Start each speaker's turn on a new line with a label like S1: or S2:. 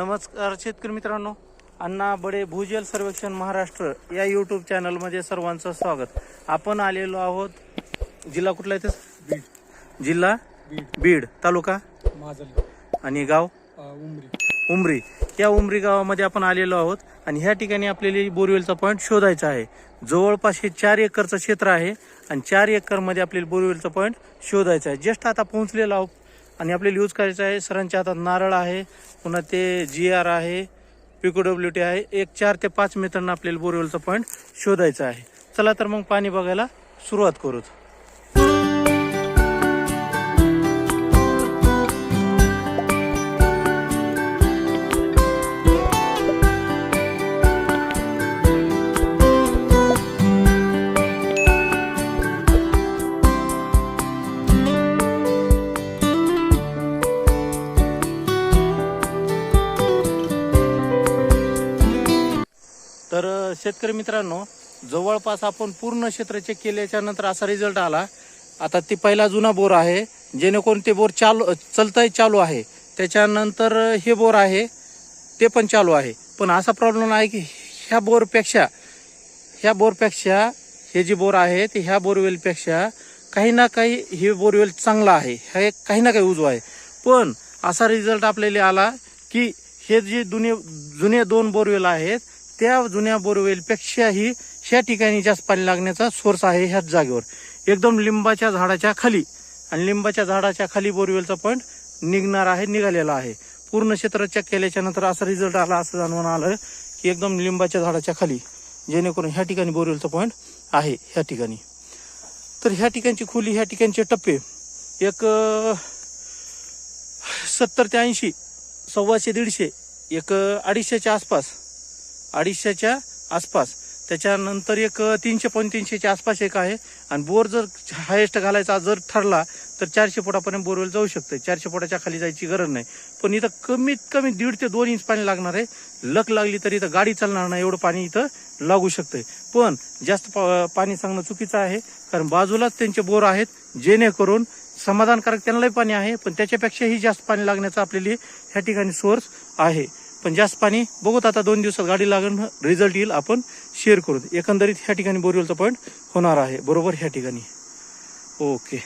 S1: नमस्कार शेतकरी मित्रांनो. अण्णा बडे भूजल सर्वेक्षण महाराष्ट्र या यूट्यूब चॅनलमध्ये सर्वांचं स्वागत. आपण आलेलो आहोत जिल्हा कुठला आहे ते?
S2: बीड.
S1: जिल्हा?
S2: बीड.
S1: तालुका?
S2: माजली
S1: आणि गाव?
S2: उमरी.
S1: उमरी. या उमरी गावामध्ये आपण आलेलो आहोत आणि ह्या ठिकाणी आपल्याला बोरवेलचा पॉईंट शोधायचा आहे. जवळपास हे चार एकरचं क्षेत्र आहे आणि चार एकरमध्ये आपल्याला बोरवेलचा पॉईंट शोधायचा आहे. जस्ट आता पोहोचलेलो आहोत. आणि आपल्याला यूज करायचं आहे. सरांच्या हातात नारळ आहे पुन्हा ते जी आर आहे पिको डब्ल्यू टी आहे. एक चार ते पाच मित्रांना आपल्याला बोरवेलचा पॉईंट शोधायचा आहे. चला तर मग पाणी बघायला सुरुवात करूत. तर शेतकरी मित्रांनो जवळपास आपण पूर्ण क्षेत्र चेक केल्याच्यानंतर असा रिझल्ट आला. आता ते पहिला जुना बोर आहे जेणेकरून ते बोर चालू चलतंय चालू आहे. त्याच्यानंतर हे बोर आहे ते पण चालू आहे. पण असा प्रॉब्लेम आहे की ह्या बोरपेक्षा ह्या बोरपेक्षा हे जे बोर आहे ते ह्या बोरवेलपेक्षा काही ना काही हे बोरवेल चांगला आहे. हे काही ना काही उजवा आहे. पण असा रिझल्ट आपल्याला आला की हे जे जुने जुने दोन बोरवेल आहेत त्या जुन्या बोरवेलपेक्षाही ह्या ठिकाणी जास्त पाणी लागण्याचा सोर्स आहे ह्याच जागेवर. एकदम लिंबाच्या झाडाच्या खाली. आणि लिंबाच्या झाडाच्या खाली बोरवेलचा पॉईंट निघणार आहे निघालेला आहे. पूर्ण क्षेत्र चेक केल्याच्यानंतर असा रिझल्ट आला असं जाणवून आलं की एकदम लिंबाच्या झाडाच्या खाली जेणेकरून ह्या ठिकाणी बोरवेलचा पॉईंट आहे ह्या ठिकाणी. तर ह्या ठिकाणची खोली ह्या ठिकाणचे टप्पे एक सत्तर ते ऐंशी सव्वाशे दीडशे एक अडीचशेच्या आसपास अडीचशेच्या आसपास. त्याच्यानंतर एक तीनशे पंच्याऐंशीच्या आसपास एक आहे. आणि बोर जर हायेस्ट घालायचा जर ठरला तर चारशे फुटापर्यंत बोरवेल जाऊ शकते. चारशे फुटाच्या खाली जायची गरज नाही. पण इथं कमीत कमी दीड ते दोन इंच पाणी लागणार आहे. लक लागली तर इथं गाडी चालणार नाही. एवढं पाणी इथं लागू शकतंय पण जास्त पाणी सांगणं चुकीचं आहे. कारण बाजूलाच त्यांचे बोर आहेत. जेणेकरून समाधानकारक त्यांनाही पाणी आहे. पण त्याच्यापेक्षाही जास्त पाणी लागण्याचा आपल्याला ह्या ठिकाणी सोर्स आहे. पण जास्त पाणी बघूत आता दोन दिवसात गाडी लागून रिझल्ट येईल आपण शेअर करू एकंदरीत ह्या ठिकाणी बोरवेलचा पॉईंट होणार आहे. बरोबर ह्या ठिकाणी. ओके